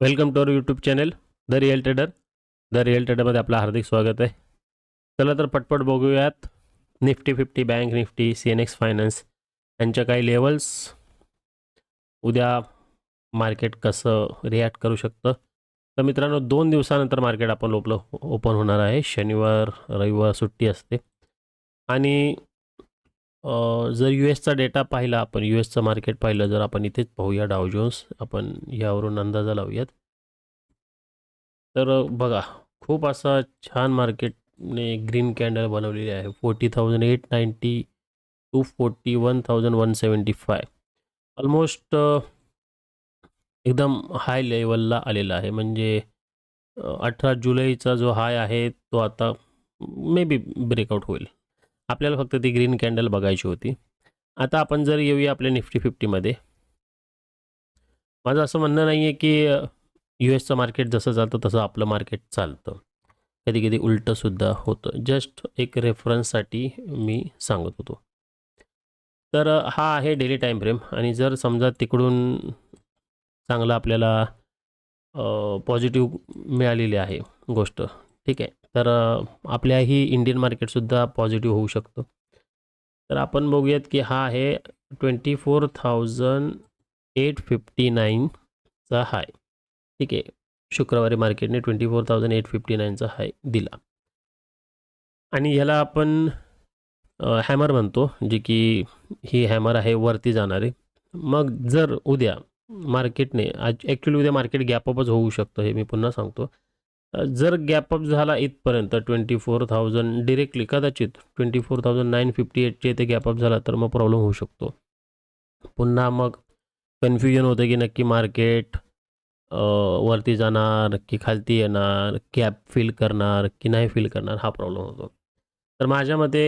Welcome to our YouTube channel the real trader. The real ट्रेडरमध्ये आपलं हार्दिक स्वागत आहे. चला तर पटपट बघूयात. Nifty fifty bank Nifty C N X finance यांच्या काही लेवल्स उद्या मार्केट कसं रिॲक्ट करू शकतं? तर मित्रांनो दोन दिवसानंतर मार्केट आपण आपलं ओपन होणार आहे. शनिवार रविवार सुट्टी असते. आणि जर यू एसचा डेटा पाहिला आपण यू एसचं मार्केट पाहिलं जर आपण इथेच पाहूया डाव जोन्स आपण यावरून अंदाजा लावूयात. तर बघा खूप असा छान मार्केटने ग्रीन कॅन्डल बनवलेली आहे. Forty thousand eight ninety two forty one thousand one seventy five almost एकदम हाय लेवलला आलेला आहे. म्हणजे अठरा जुलैचा जो हाय आहे तो आता मे बी ब्रेकआउट होईल. आपल्याला फक्त ती ग्रीन कॅन्डल बघायची होती. आता आपण जर येऊया आपल्या निफ्टी फिफ्टीमध्ये माझं असं म्हणणं नाही आहे की यू एसचं मार्केट जसं चालतं तसं आपलं मार्केट चालतं. कधी कधी उलटंसुद्धा होतं. जस्ट एक रेफरन्ससाठी मी सांगत होतो. तर हा आहे डेली टाईम फ्रेम आणि जर समजा तिकडून चांगलं आपल्याला पॉझिटिव्ह मिळालेली आहे गोष्ट ठीक आहे. तर आपल्याही इंडियन मार्केटसुद्धा पॉझिटिव्ह होऊ शकतो. तर आपण बघूयात की हा आहे twenty four thousand eight fifty नाईनचा high ठीक आहे. शुक्रवारी मार्केटने twenty four thousand eight fifty नाईनचा high दिला. आणि ह्याला आपण हॅमर म्हणतो जे की ही हॅमर आहे वरती जाणारे. मग जर उद्या मार्केटने आज ॲक्च्युली उद्या मार्केट गॅपअपच होऊ शकतं हे मी पुन्हा सांगतो. जर गॅपअप झाला इथपर्यंत ट्वेंटी फोर थाउजंड डिरेक्टली कदाचित twenty four thousand nine fifty एटचे इथे गॅपअप झाला तर मग प्रॉब्लेम होऊ शकतो. पुन्हा मग कन्फ्युजन होतं की नक्की मार्केट वरती जाणार की खालती येणार गॅप फील करणार की नाही फील करणार हा प्रॉब्लेम होतो. तर माझ्या मते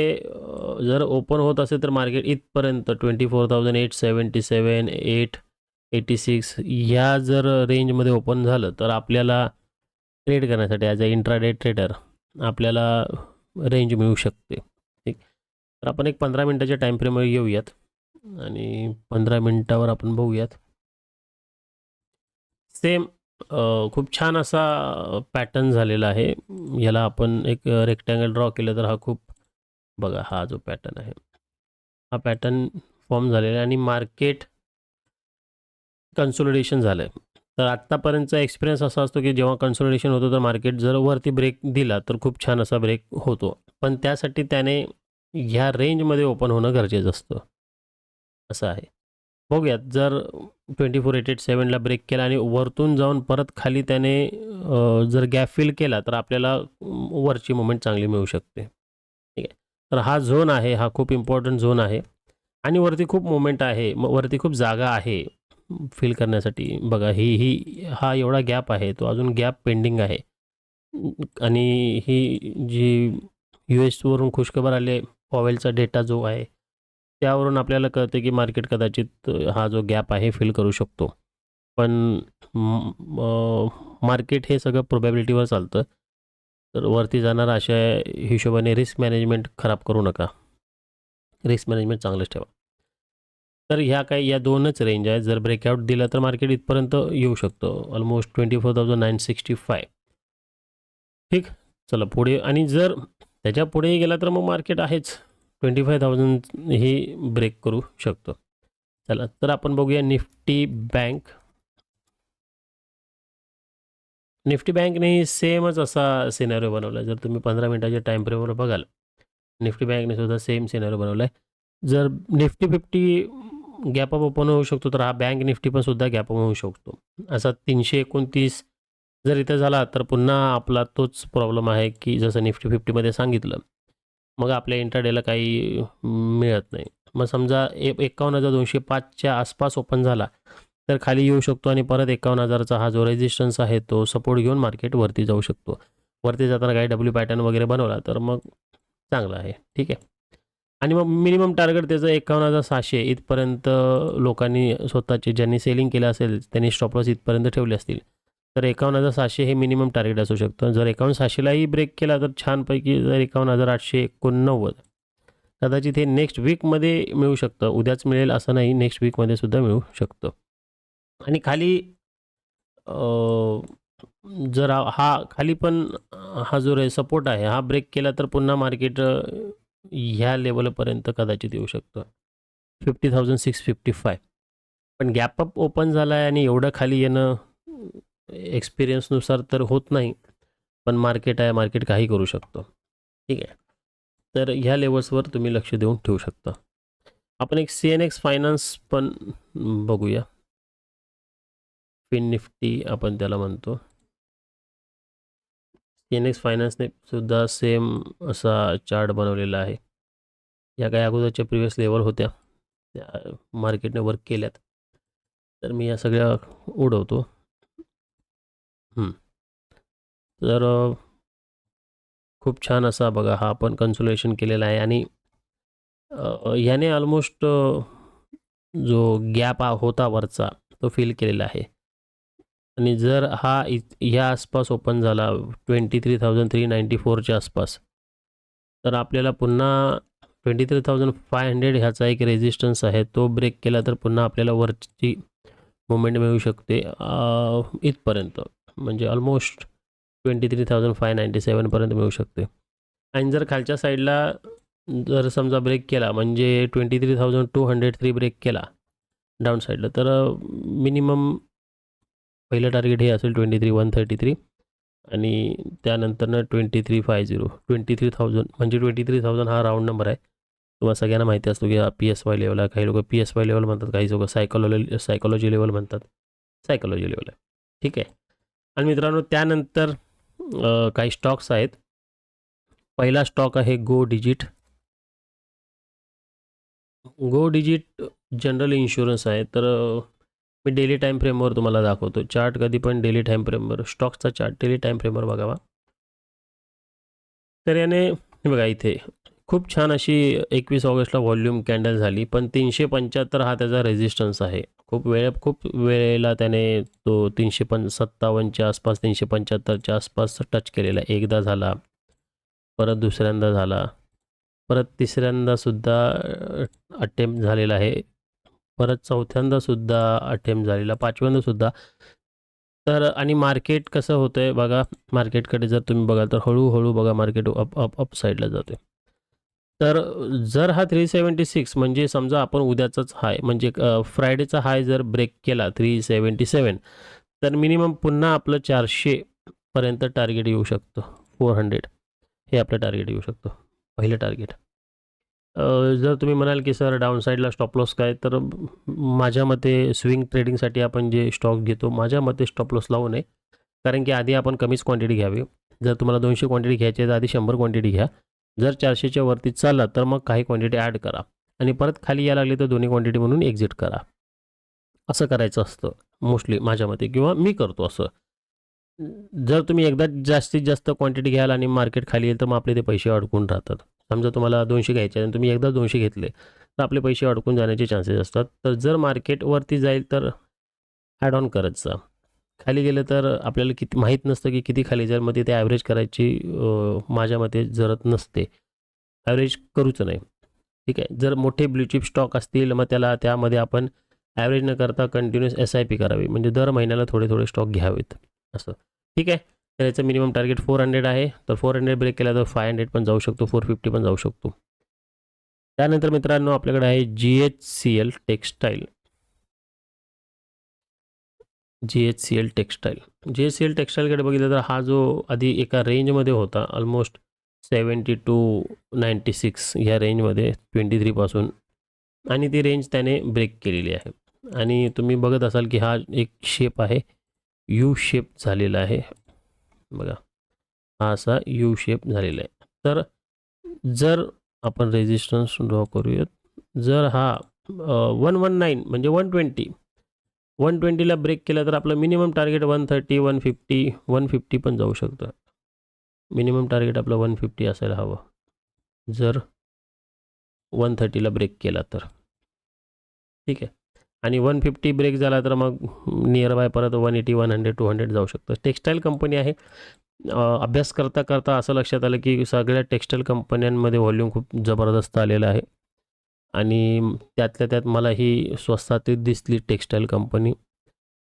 जर ओपन होत असेल तर मार्केट इथपर्यंत twenty four thousand eight seventy seven eight eighty six ह्या जर रेंजमध्ये ओपन झालं तर आपल्याला ट्रेड करण्यासाठी ॲज अ इंट्राडे ट्रेडर आपल्याला रेंज मिळू शकते. ठीक. तर आपण एक पंधरा मिनटाच्या टाईम फ्रेमवर येऊयात आणि पंधरा मिनटावर आपण बघूयात. सेम खूप छान असा पॅटर्न झालेला आहे. याला आपण एक रेक्टँगल ड्रॉ केलं तर हा खूप बघा हा जो पॅटर्न आहे. हा पॅटर्न फॉर्म झालेला आहे आणि मार्केट कन्सोलिडेशन झालं आहे तर आत्तापर्यंतचा एक्सपिरियन्स असा असतो की जेव्हा कन्सोलिडेशन होतं तर मार्केट जर वरती ब्रेक दिला तर खूप छान असा ब्रेक होतो. पण त्यासाठी त्याने ह्या रेंजमध्ये ओपन होणं गरजेचं असतं. असं आहे. बघूयात जर ट्वेंटी फोर एट एट सेवनला ब्रेक केला आणि वरतून जाऊन परत खाली त्याने जर गॅप फिल केला तर आपल्याला वरची मुवमेंट चांगली मिळू शकते. ठीक आहे? तर हा झोन आहे हा खूप इम्पॉर्टंट झोन आहे. आणि वरती खूप मुवमेंट आहे मग वरती खूप जागा आहे. फील करण्यासाठी. बघा ही ही हा एवढा गॅप आहे तो अजून गॅप पेंडिंग आहे. आणि ही जी यू एसवरून खुशखबर आले पॉवेलचा डेटा जो आहे त्यावरून आपल्याला कळते की मार्केट कदाचित हा जो गॅप आहे फील करू शकतो. पण मार्केट हे सगळं प्रोबॅबिलिटीवर चालतं. तर वरती जाणार अशा हिशोबाने रिस्क मॅनेजमेंट खराब करू नका. रिस्क मॅनेजमेंट चांगलंच ठेवा. तर ह्या काही या दोनच रेंज आहेत. जर ब्रेकआउट दिला तर मार्केट इथपर्यंत येऊ शकतो. Almost twenty four thousand nine sixty five ठीक चला पुढे. आणि जर त्याच्या पुढेही गेला तर मग मार्केट आहेच. ट्वेंटी फाय थाउजंड ही ब्रेक करू शकतो. चला तर आपण बघूया निफ्टी बँक. निफ्टी बँकने सेमच असा सिनेरिओ बनवला जर तुम्ही पंधरा मिनटाच्या टाईम फ्रेमवर बघाल निफ्टी बँकने सुद्धा सेम सिनेरिओ बनवला आहे जर निफ्टी फिफ्टी गॅपअप ओपन होऊ शकतो तर हा बँक निफ्टी पण सुद्धा गॅपअप होऊ शकतो. असा तीनशे एकोणतीस जर इथं झाला तर पुन्हा आपला तोच प्रॉब्लेम आहे की जसं निफ्टी फिफ्टीमध्ये सांगितलं मग आपल्या इंटरडेला काही मिळत नाही. मग समजा ए एकावन्न हजार दोनशे पाचच्या आसपास ओपन झाला तर खाली येऊ शकतो आणि परत एकावन्न हजारचा हा जो रेजिस्टन्स आहे तो सपोर्ट घेऊन मार्केट वरती जाऊ शकतो. वरती जाताना काही डब्ल्यू पॅटर्न वगैरे बनवला तर मग चांगलं आहे. ठीक आहे? आणि मग मिनिमम टार्गेट त्याचं एकावन्न हजार सहाशे इथपर्यंत लोकांनी स्वतःचे ज्यांनी सेलिंग केलं असेल त्यांनी स्टॉपलॉस इथपर्यंत ठेवले असतील. तर एकावन्न हजार सहाशे हे मिनिमम टार्गेट असू शकतं. जर एकावन्न सहाशेलाही ब्रेक केला तर छानपैकी जर एकावन्न हजार आठशे एकोणनव्वद. कदाचित हे नेक्स्ट वीकमध्ये मिळू शकतं. उद्याच मिळेल असं नाही नेक्स्ट वीकमध्ये सुद्धा मिळू शकतं. आणि खाली जर हा खाली पण हा जो रे सपोर्ट आहे हा ब्रेक केला तर पुन्हा मार्केट ह्या लेवलपर्यंत कदाचित येऊ शकतो. Fifty thousand six fifty five पण गॅप अप ओपन झाला आहे आणि एवढं खाली येणं एक्सपिरियन्सनुसार तर होत नाही पण मार्केट आहे मार्केट काही करू शकतो. ठीक आहे. तर ह्या लेवल्सवर तुम्ही लक्ष देऊन ठेवू शकता. आपण एक सी एन एक्स फायनान्स पण बघूया. फिन निफ्टी आपण त्याला म्हणतो. एन एक्स फायनान्सने सुद्धा सेम असा चार्ट बनवलेला आहे. या काही अगोदरच्या प्रिव्हियस लेवल होत्या. त्या मार्केटने वर्क केल्यात. तर मी या सगळ्या उडवतो. तर खूप छान असा बघा हा आपण कन्सोलेशन केलेला आहे. आणि ह्याने याने ऑलमोस्ट जो गॅप होता वरचा तो फील केलेला आहे. आणि जर हा इ ह्या आसपास ओपन झाला twenty three thousand three ninety फोरच्या आसपास तर आपल्याला पुन्हा twenty three thousand five hundred ह्याचा एक रेजिस्टन्स आहे. तो ब्रेक केला तर पुन्हा आपल्याला वरची मुवमेंट मिळू शकते इथपर्यंत. म्हणजे almost twenty three thousand five ninety सेवनपर्यंत मिळू शकते. आणि जर खालच्या साईडला जर समजा ब्रेक केला म्हणजे twenty three thousand two hundred three break केला डाऊन साईडला तर मिनिमम पहिलं टार्गेट हे असेल twenty three one thirty three आणि त्यानंतरनं twenty three five zero twenty three thousand म्हणजे ट्वेंटी थ्री थाउजंड हा राऊंड नंबर आहे. तुम्हाला सगळ्यांना माहिती असतो की हा पी एस वाय लेवल आहे. काही लोक पी एस वाय लेवल म्हणतात काही लोक सायकोलॉजी सायकोलॉजी लेवल म्हणतात. सायकोलॉजी लेवल आहे. ठीक आहे. आणि मित्रांनो त्यानंतर काही स्टॉक्स आहेत. पहिला स्टॉक आहे Go Digit Go Digit general insurance आहे. तर मी डेली टाईम फ्रेमवर तुम्हाला दाखवतो. चार्ट कधी पण डेली टाईम फ्रेमवर स्टॉक्सचा चार्ट डेली टाईम फ्रेमवर बघावा. तर याने बघा इथे खूप छान अशी एकवीस ऑगस्टला व्हॉल्यूम कॅन्डल झाली पण तीनशे पंच्याहत्तर हा त्याचा रेझिस्टन्स आहे. खूप वेळ खूप वेळेला त्याने तो तीनशे पं सत्तावन्नच्या आसपास तीनशे पंच्याहत्तरच्या आसपास टच केलेला. आहे एकदा झाला परत दुसऱ्यांदा झाला परत तिसऱ्यांदासुद्धा अटेम्प्ट झालेला आहे. परत चौथ्यांदासुद्धा अटेम्प्ट झालेला पाचव्यांदासुद्धा तर आणि मार्केट कसं होतं आहे बघा मार्केटकडे जर तुम्ही बघाल तर हळूहळू बघा मार्केट अप अप अप साईडला जाते तर जर हा थ्री सेवन्टी सिक्स म्हणजे समजा आपण उद्याचाच हाय म्हणजे फ्रायडेचा हाय जर ब्रेक केला थ्री सेवन्टी सेवन तर मिनिमम पुन्हा आपलं चारशेपर्यंत टार्गेट येऊ शकतो. फोर हंड्रेड हे आपलं टार्गेट येऊ शकतो. पहिलं टार्गेट जर तुम्ही म्हणाल की सर डाऊन साईडला स्टॉप लॉस काय? तर माझ्या मते स्विंग ट्रेडिंगसाठी आपण जे स्टॉक घेतो माझ्या मते स्टॉप लॉस लावू नये. कारण की आधी आपण कमीच क्वांटिटी घ्यावी. जर तुम्हाला दोनशे क्वांटिटी घ्यायची आहे तर आधी शंभर क्वांटिटी घ्या. जर चारशेच्या वरती चालला तर मग काही क्वांटिटी ॲड करा. आणि परत खाली यायला लागली तर दोन्ही क्वांटिटी म्हणून एक्झिट करा. असं करायचं असतं मोस्टली माझ्या मते. किंवा मी करतो असं. जर तुम्ही एकदा जास्तीत जास्त क्वांटिटी घ्याल आणि मार्केट खाली येईल तर मग आपले ते पैसे अडकून राहतात. समजा तुम्हाला दोनशे घ्यायचे आणि तुम्ही एकदा दोनशे घेतले तर आपले पैसे अडकून जाण्याचे चान्सेस असतात. तर जर मार्केटवरती जाईल तर ॲड ऑन करत जा. खाली गेलं तर आपल्याला किती माहीत नसतं की किती खाली जाईल मग तिथे ॲव्हरेज करायची माझ्या मते जरत नसते. ॲव्हरेज करूच नाही. ठीक आहे? जर मोठे ब्लूचिप स्टॉक असतील मग त्याला त्यामध्ये आपण ॲव्हरेज न करता कंटिन्युअस एस आय पी करावी. म्हणजे दर महिन्याला थोडे थोडे स्टॉक घ्यावेत. असं. ठीक आहे? तर याचं मिनिमम टार्गेट फोर हंड्रेड आहे. तर फोर हंड्रेड ब्रेक केला तर फाय हंड्रेड पण जाऊ शकतो. फोर फिफ्टी पण जाऊ शकतो. त्यानंतर मित्रांनो आपल्याकडे आहे G H C L textile G H C L textile G H C L टेक्स्टाईलकडे बघितलं तर हा जो आधी एका रेंजमध्ये होता almost seventy two ninety six ह्या रेंजमध्ये ट्वेंटी थ्रीपासून आणि ती रेंज त्याने ब्रेक केलेली आहे. आणि तुम्ही बघत असाल की हा एक शेप आहे. यू शेप झालेला आहे. बघा. हा असा यू शेप झालेला आहे. तर जर आपण रेजिस्टन्स ड्रॉ करूयात. जर हा वन वन नाईन म्हणजे वन ट्वेंटी वन ट्वेंटीला ब्रेक केला तर आपलं minimum target one thirty one fifty one fifty पण जाऊ शकतं मिनिमम टार्गेट आपलं वन फिफ्टी असायला हवं. जर वन थर्टीला ब्रेक केला तर. ठीक आहे. आणि वन फिफ्टी ब्रेक झाला तर मग नियर बाय परत one eighty one hundred two hundred जाऊ शकतो. टेक्स्टाईल कंपनी आहे. अभ्यास करता करता असं लक्षात आलं की सगळ्या टेक्स्टाईल कंपन्यांमध्ये व्हॉल्यूम खूप जबरदस्त आलेला आहे. आणि त्यातल्या त्यात मला ही स्वस्तातीत दिसली टेक्स्टाईल कंपनी.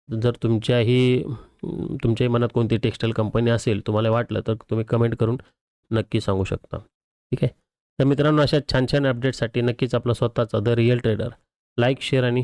जर तुमच्याही तुमच्याही मनात कोणती टेक्स्टाईल कंपनी असेल तुम्हाला वाटलं तर तुम्ही कमेंट करून नक्की सांगू शकता. ठीक आहे? तर मित्रांनो अशा छान छान अपडेटसाठी नक्कीच आपला स्वतःचा the real trader like share आणि